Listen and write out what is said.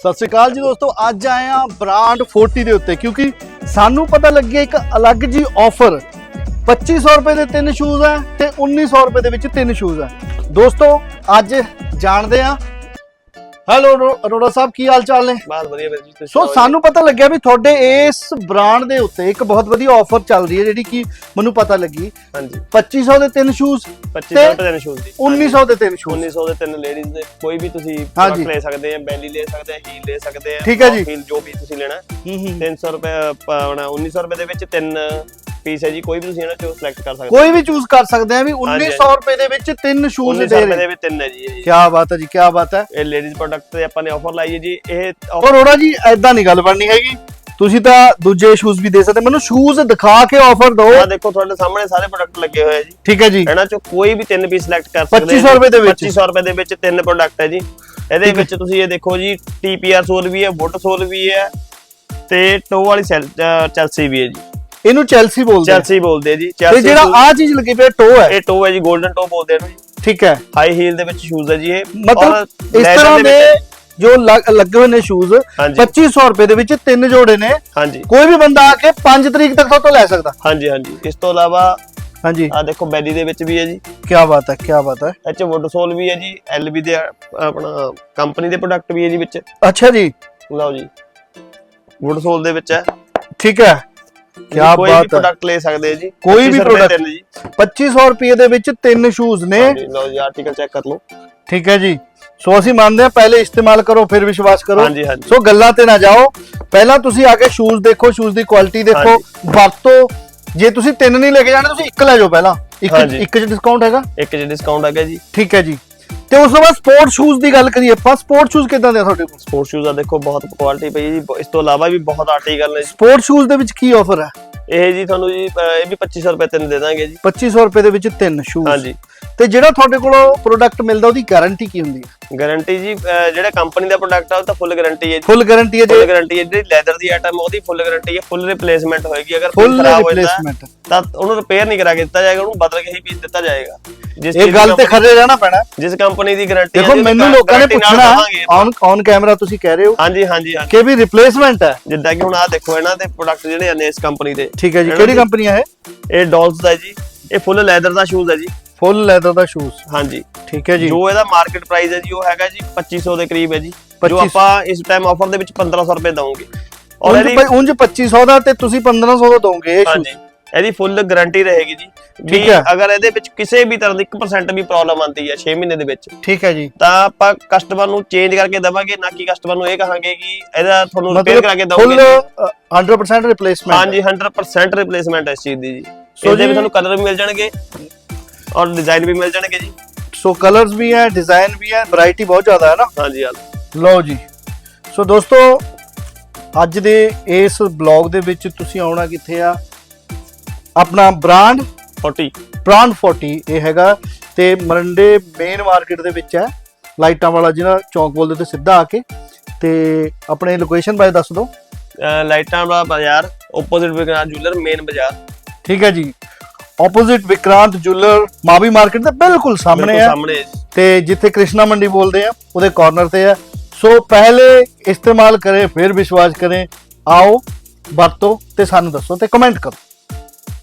ਸਤਿ ਸ਼੍ਰੀ ਅਕਾਲ ਜੀ ਦੋਸਤੋ, ਅੱਜ ਆਏ ਆ ਬ੍ਰਾਂਡ 40 ਦੇ ਉੱਤੇ, ਕਿਉਂਕਿ ਸਾਨੂੰ ਪਤਾ ਲੱਗਿਆ ਇੱਕ ਅਲੱਗ ਜੀ ਆਫਰ 2500 ਰੁਪਏ ਦੇ ਤਿੰਨ ਸ਼ੂਜ਼ ਆ ਤੇ 1900 ਰੁਪਏ ਦੇ ਵਿੱਚ ਤਿੰਨ ਸ਼ੂਜ਼ ਆ ਦੋਸਤੋ, ਅੱਜ ਜਾਣਦੇ ਆ ਹੈਲੋ ਅਰੋੜਾ ਸਾਹਿਬ ਕੀ ਹਾਲ ਚਾਲ ਨੇ? ਬਾਤ ਵਧੀਆ ਵੀਰ ਜੀ ਸੋ ਸਾਨੂੰ ਪਤਾ ਲੱਗਿਆ ਵੀ ਤੁਹਾਡੇ ਇਸ ਬ੍ਰਾਂਡ ਦੇ ਉੱਤੇ ਇੱਕ ਬਹੁਤ ਵਧੀਆ ਆਫਰ ਚੱਲ ਰਹੀ ਹੈ ਜਿਹੜੀ ਕਿ ਮੈਨੂੰ ਪਤਾ ਲੱਗੀ। ਹਾਂਜੀ। 2500 ਦੇ ਤਿੰਨ ਸ਼ੂਜ਼ 2500 ਰੁਪਏ ਦੇ ਸ਼ੂਜ਼ ਜੀ। 1900 ਦੇ ਤਿੰਨ ਸ਼ੂਜ਼ 1900 ਦੇ ਤਿੰਨ ਲੇਡੀਜ਼ ਦੇ। ਕੋਈ ਵੀ ਤੁਸੀਂ product ਲੈ ਸਕਦੇ ਆ ਬੈਲੀ ਲੈ ਸਕਦੇ ਆ ਹੀਲ ਲੈ ਸਕਦੇ ਆ ਠੀਕ ਹੈ ਜੀ। ਹੀਲ ਜੋ ਵੀ ਤੁਸੀਂ ਲੈਣਾ ਹੂੰ। ਹੂੰ 300 ਰੁਪਏ ਅ, ਆਪਣਾ 1900 ਰੁਪਏ ਦੇ ਵਿੱਚ ਤਿੰਨ ਪੀਸ ਹੈ ਜੀ ਕੋਈ ਵੀ ਤੁਸੀਂ ਇਹਨਾਂ ਚੋਂ ਸਿਲੈਕਟ ਕਰ ਸਕਦੇ ਕੋਈ ਵੀ ਚੂਜ਼ ਕਰ ਸਕਦੇ ਆ ਵੀ ਹਾਂਜੀ, 1900 ਰੁਪਏ ਦੇ ਵਿੱਚ ਤਿੰਨ ਸ਼ੂਜ਼ 1900 ਦੇ ਰੁਪਏ ਰਹੇ। ਦੇ ਵਿੱਚ ਤਿੰਨ ਹੈ ਜੀ ਇਹ। ਕੀ ਬਾਤ ਹੈ ਜੀ ਕੀ ਬਾਤ ਹੈ। ਇਹ ਲੇਡੀਜ਼ ਪ੍ਰੋਡਕਟ ਤੇ ਆਪਾਂ ਨੇ ਆਫਰ ਲਾਈ ਹੈ ਜੀ ਇਹ offer- ਔਰ ਅਰੋੜਾ ਜੀ ਐਦਾਂ ਨਹੀਂ ਗੱਲ ਬਣਨੀ ਹੈਗੀ। ਤੁਸੀਂ ਤਾਂ ਦੂਜੇ ਸ਼ੂਜ਼ ਵੀ ਦੇ ਸਕਦੇ ਮੈਨੂੰ ਸ਼ੂਜ਼ ਦਿਖਾ ਕੇ ਆਫਰ ਦਿਓ। ਆਹ ਦੇਖੋ ਤੁਹਾਡੇ ਸਾਹਮਣੇ ਸਾਰੇ ਪ੍ਰੋਡਕਟ ਲੱਗੇ ਹੋਏ ਆ ਜੀ। ਠੀਕ ਹੈ ਜੀ। ਇਹਨਾਂ ਚੋਂ ਕੋਈ ਵੀ ਤਿੰਨ ਪੀਸ ਸਿਲੈਕਟ ਕਰ ਸਕਦੇ 2500 ਰੁਪਏ ਦੇ ਵਿੱਚ। 2500 ਰੁਪਏ ਦੇ ਵਿੱਚ ਤਿੰਨ ਪ੍ਰੋਡਕਟ ਹੈ ਜੀ। ਇਹਦੇ ਵਿੱਚ ਤੁਸੀਂ ਇਹ ਦੇਖੋ ਜੀ TPR ਸੋਲ ਵੀ ਹੈ ਵੁੱਡ ਸੋਲ ਵੀ ਹੈ ਤੇ ਟੋ ਵਾਲੀ ਸੈਲ ਚੈਲਸੀ ਵੀ ਹੈ ਜੀ। ਇਹਨੂੰ ਚੈਲਸੀ ਬੋਲਦੇ ਆ। ਚੈਲਸੀ ਬੋਲਦੇ ਆ ਜੀ ਤੇ ਚੈਲਸੀ ਜਿਹੜਾ ਆ ਚੀਜ਼ ਲੱਗੀ ਪਈ ਟੋ ਹੈ। ਇਹ ਟੋ ਹੈ ਜੀ 골ਡਨ ਟੋ ਬੋਲਦੇ ਆ ਇਹਨੂੰ ਜੀ। ਠੀਕ ਹੈ। ਹਾਈ ਹੀਲ ਦੇ ਵਿੱਚ ਸ਼ੂਜ਼ ਹੈ ਜੀ ਇਹ। ਔਰ ਮਤਲਬ ਇਸ leather ਤਰ੍ਹਾਂ ਦੇ ਵਿੱਚ- ਜੋ ਲੱਗ- ਲੱਗੇ ਹੋਏ ਨੇ ਸ਼ੂਜ਼ ਹਾਂਜੀ। 2500 ਰੁਪਏ ਦੇ ਵਿੱਚ ਤਿੰਨ ਜੋੜੇ ਨੇ। ਹਾਂਜੀ। ਕੋਈ ਵੀ ਬੰਦਾ ਆ ਕੇ 5 ਤਰੀਕ ਤੱਕ ਤੋਂ ਲੈ ਸਕਦਾ। ਹਾਂਜੀ ਹਾਂਜੀ। ਇਸ ਤੋਂ ਇਲਾਵਾ ਹਾਂਜੀ। ਆ ਦੇਖੋ ਬੈਲੀ ਦੇ ਵਿੱਚ ਵੀ ਹੈ ਜੀ। ਕੀ ਬਾਤ ਹੈ ਕੀ ਬਾਤ ਹੈ। ਇਹ ਚ ਵੁੱਡ ਸੋਲ ਵੀ ਹੈ ਜੀ ਐਲਬੀ ਦੇ ਆਪਣਾ ਕੰਪਨੀ ਦੇ ਪ੍ਰੋਡਕਟ ਵੀ ਹੈ ਜੀ ਵਿੱਚ। ਅੱਛਾ ਜੀ। ਲਓ ਜੀ। ਵੁੱਡ ਸੋਲ ਦੇ ਵਿੱਚ ਹੈ। ਠੀਕ ਹੈ। ਕੀ ਤੁਸੀਂ ਕੋਈ ਵੀ ਬਾਤ ਹੈ। ਪ੍ਰੋਡਕਟ ਲੈ ਸਕਦੇ ਆ ਜੀ ਕੋਈ ਵੀ 25 ਰੁਪਏ product। ਤਿੰਨ ਜੀ। 2500 ਰੁਪਏ ਦੇ ਵਿੱਚ ਤਿੰਨ ਸ਼ੂਜ਼ ਨੇ। ਹਾਂਜੀ, ਲਓ ਜੀ ਆਰਟੀਕਲ ਚੈੱਕ ਕਰ ਲਓ। ਠੀਕ ਹੈ ਜੀ। ਸੋ ਅਸੀਂ ਮੰਨਦੇ ਹਾਂ ਪਹਿਲੇ ਇਸਤੇਮਾਲ ਕਰੋ ਫਿਰ ਵਿਸ਼ਵਾਸ ਕਰੋ। ਹਾਂਜੀ ਹਾਂਜੀ। ਸੋ ਗੱਲਾਂ ਤੇ ਨਾ ਜਾਓ। ਪਹਿਲਾਂ ਤੁਸੀਂ ਆ ਕੇ ਸ਼ੂਜ਼ ਦੇਖੋ ਸ਼ੂਜ਼ ਦੀ ਕੁਆਲਿਟੀ ਦੇਖੋ। ਵਰਤੋ। ਜੇ ਤੁਸੀਂ ਤਿੰਨ ਨਹੀਂ ਲੈ ਕੇ ਜਾਣੇ ਤੁਸੀਂ ਇੱਕ ਲੈ ਜਾਓ ਪਹਿਲਾਂ। ਇੱਕ ਹਾਂਜੀ। ਇੱਕ ਚ ਡਿਸਕਾਊਂਟ ਹੈਗਾ। ਇੱਕ ਜੀ ਡਿਸਕਾਊਂਟ ਆ ਗਿਆ ਜੀ। ਠੀਕ ਹੈ ਜੀ। ਤੇ ਉਸ ਤੋਂ ਬਾਅਦ ਸਪੋਰਟ ਸ਼ੂਜ਼ ਦੀ ਗੱਲ ਕਰੀਏ ਆਪਾਂ ਸਪੋਰਟ ਸ਼ੂਜ਼ ਕਿਦਾਂ ਦੇ ਆ ਤੁਹਾਡੇ ਕੋਲ? ਸਪੋਰਟ ਸ਼ੂਜ਼ ਆ ਦੇਖੋ ਬਹੁਤ ਕੁਆਲਿਟੀ ਪਈ ਹੈ ਜੀ ਇਸ ਤੋਂ ਇਲਾਵਾ ਵੀ ਬਹੁਤ ਆਰਟੀਕਲ ਨੇ ਜੀ। ਸਪੋਰਟ ਸ਼ੂਜ਼ ਦੇ ਵਿੱਚ ਕੀ ਆਫਰ ਹੈ? ਇਹ ਜੀ ਤੁਹਾਨੂੰ ਜੀ ਅ, ਇਹ ਵੀ 2500 ਰੁਪਏ ਤਿੰਨ ਦੇ ਦਾਂਗੇ ਜੀ। 2500 ਰੁਪਏ ਦੇ ਵਿੱਚ ਤਿੰਨ ਸ਼ੂਜ਼ ਹਾਂਜੀ। ਤੇ ਜਿਹੜਾ ਤੁਹਾਡੇ ਕੋਲ ਪ੍ਰੋਡਕਟ ਮਿਲਦਾ ਉਹਦੀ ਗਾਰੰਟੀ ਕੀ ਹੁੰਦੀ ਹੈ? ਗਾਰੰਟੀ ਜੀ ਜਿਹੜਾ ਕੰਪਨੀ ਦਾ ਪ੍ਰੋਡਕਟ ਆ ਉਹ ਤਾਂ ਫੁੱਲ ਗਾਰੰਟੀ ਹੈ ਜੀ। ਫੁੱਲ ਗਾਰੰਟੀ ਹੈ ਫੁੱਲ ਜੇ ਗਾਰੰਟੀ ਹੈ ਜਿਹੜੀ ਲੈਦਰ ਦੀ ਆਈਟਮ ਉਹਦੀ ਫੁੱਲ ਗਾਰੰਟੀ ਹੈ ਫੁੱਲ ਰਿਪਲੇਸਮੈਂਟ ਹੋਏਗੀ। ਅਗਰ ਫੁੱਲ ਕੋਈ ਖਰਾਬ ਹੋ ਜਾਂਦਾ ਰਿਪਲੇਸਮੈਂਟ ਤਾਂ ਉਹਨੂੰ ਰਿਪੇਅਰ ਨਹੀਂ ਕਰਾ ਕੇ ਦਿੱਤਾ ਜਾਏਗਾ ਉਹਨੂੰ ਬਦਲ ਕੇ ਹੀ ਪੀਸ ਦਿੱਤਾ ਜਾਏਗਾ। ਜਿਸ ਇਹ ਚੀਜ਼ ਗੱਲ ਦੀ ਤੇ ਖਰੇ ਰਹਿਣਾ ਪੈਣਾ। ਜਿਸ ਕੰਪਨੀ ਦੀ ਗਾਰੰਟੀ ਦੇਖੋ ਮੈਨੂੰ ਲੋਕਾਂ ਨੇ ਪੁੱਛਣਾ ਔਨ ਔਨ ਕੈਮਰਾ ਤੁਸੀਂ ਕਹਿ ਰਹੇ ਹੋ ਹਾਂਜੀ ਹਾਂਜੀ ਹਾਂਜੀ। ਕਿ ਵੀ ਰਿਪਲੇਸਮੈਂਟ ਹੈ। ਜਿੱਦਾਂ ਕਿ ਹੁਣ ਆ ਦੇਖੋ ਇਹਨਾਂ ਦੇ ਪ੍ਰੋਡਕਟ ਜਿਹੜੇ ਆਨੇ ਇਸ ਕੰਪਨੀ ਦੇ। ਠੀਕ ਹੈ ਜੀ ਕਿਹੜੀ ਕੰਪਨੀ ਹੈ ਇਹ? ਡਾਲਸ ਦਾ ਜੀ। ਇਹ ਫੁੱਲ ਲੈਦਰ ਦਾ ਸ਼ੂਜ਼ ਹੈ ਜੀ। ਫੁੱਲ ਲੈਦਰ ਦਾ ਸ਼ੂਜ਼ ਹਾਂਜੀ। ਠੀਕ ਹੈ ਜੀ। ਜੋ ਇਹਦਾ ਮਾਰਕੀਟ ਪ੍ਰਾਈਸ ਹੈ ਜੀ ਉਹ ਹੈਗਾ ਜੀ 2500 ਦੇ ਕਰੀਬ ਹੈ ਜੀ। ਜੋ 2500 ਆਪਾਂ ਇਸ ਟਾਈਮ ਆਫਰ ਦੇ ਵਿੱਚ 1500 ਰੁਪਏ ਦਵਾਂਗੇ। ਔਰ ਇਹਦੀ ਭਾਈ ਉਂਝ 2500 ਦਾ ਤੇ ਤੁਸੀਂ 1500 ਦਾ ਦੋਗੇ ਇਹ ਹਾਂਜੀ। ਇਹਦੀ ਫੁੱਲ ਗਾਰੰਟੀ ਰਹੇਗੀ ਜੀ। ਵੀ ਠੀਕ ਹੈ। ਅਗਰ ਇਹਦੇ ਵਿੱਚ ਕਿਸੇ ਵੀ ਤਰ੍ਹਾਂ ਦੀ 1% ਵੀ ਪ੍ਰੋਬਲਮ ਆਉਂਦੀ ਹੈ 6 ਮਹੀਨੇ ਦੇ ਵਿੱਚ ਠੀਕ ਹੈ ਜੀ। ਤਾਂ ਆਪਾਂ ਕਸਟਮਰ ਨੂੰ ਚੇਂਜ ਕਰਕੇ ਦਵਾਂਗੇ। ਨਾ ਕਿ ਕਸਟਮਰ ਨੂੰ ਇਹ ਕਹਾਂਗੇ ਕਿ ਇਹਦਾ ਤੁਹਾਨੂੰ ਰਿਪੇਅਰ ਕਰਾ ਕੇ ਫੁੱਲ ਦਵਾਂਗੇ 100% ਰਿਪਲੇਸਮੈਂਟ ਹਾਂਜੀ 100% ਰਿਪਲੇਸਮੈਂਟ ਹੈ ਇਸ ਚੀਜ਼ ਦੀ ਜੀ। ਸੋ ਇਹਦੇ ਜੀ- ਵੀ ਤੁਹਾਨੂੰ ਕਲਰ ਵੀ ਮਿਲ ਜਾਣਗੇ। ਔਰ ਡਿਜ਼ਾਈਨ ਵੀ ਮਿਲ ਜਾਣਗੇ ਜੀ। ਸੋ ਕਲਰਸ ਵੀ ਹੈ ਡਿਜ਼ਾਈਨ ਵੀ ਹੈ ਵੈਰਾਈਟੀ ਬਹੁਤ ਜ਼ਿਆਦਾ ਹੈ ਨਾ? ਹਾਂਜੀ ਹਾਂ ਲਓ ਜੀ। ਸੋ ਦੋਸਤੋ ਅੱਜ ਦੇ ਇਸ ਬਲੌਗ ਦੇ ਵਿੱਚ ਤੁਸੀਂ ਆਉਣਾ ਕਿੱਥੇ ਆ? ਆਪਣਾ ਬ੍ਰਾਂਡ 40 ਬ੍ਰਾਂਡ 40 ਇਹ ਹੈਗਾ ਤੇ ਮਰੰਡੇ ਮੇਨ ਮਾਰਕੀਟ ਦੇ ਵਿੱਚ ਹੈ। ਲਾਈਟਾਂ ਵਾਲਾ ਜਿਹੜਾ ਚੌਂਕ ਬੋਲਦੇ ਤੇ ਸਿੱਧਾ ਆ ਕੇ। ਤੇ ਆਪਣੇ ਲੋਕੇਸ਼ਨ ਬਾਰੇ ਦੱਸ ਦਿਓ। ਲਾਈਟਾਂ ਵਾਲਾ ਬਾਜ਼ਾਰ ਆਪੋਜ਼ਿਟ ਵਿਕਰਾਂ ਜੁਐਲਰ ਮੇਨ ਬਾਜ਼ਾਰ। ਠੀਕ ਹੈ ਜੀ। Opposite Vikrant jeweller Mavi market ਦੇ ਬਿਲਕੁਲ ਸਾਹਮਣੇ ਬਿਲਕੁਲ ਹੈ ਸਾਹਮਣੇ ਹੈ। ਤੇ ਜਿੱਥੇ ਕ੍ਰਿਸ਼ਨਾ ਮੰਡੀ ਬੋਲਦੇ ਆ ਉਹਦੇ ਕਾਰਨਰ ਤੇ ਆ। ਸੋ ਪਹਿਲੇ ਇਸਤੇਮਾਲ ਕਰੇ ਫਿਰ ਵਿਸ਼ਵਾਸ ਕਰੇ। ਆਓ ਵਰਤੋ ਤੇ ਸਾਨੂੰ ਦੱਸੋ ਤੇ ਕਮੈਂਟ ਕਰੋ।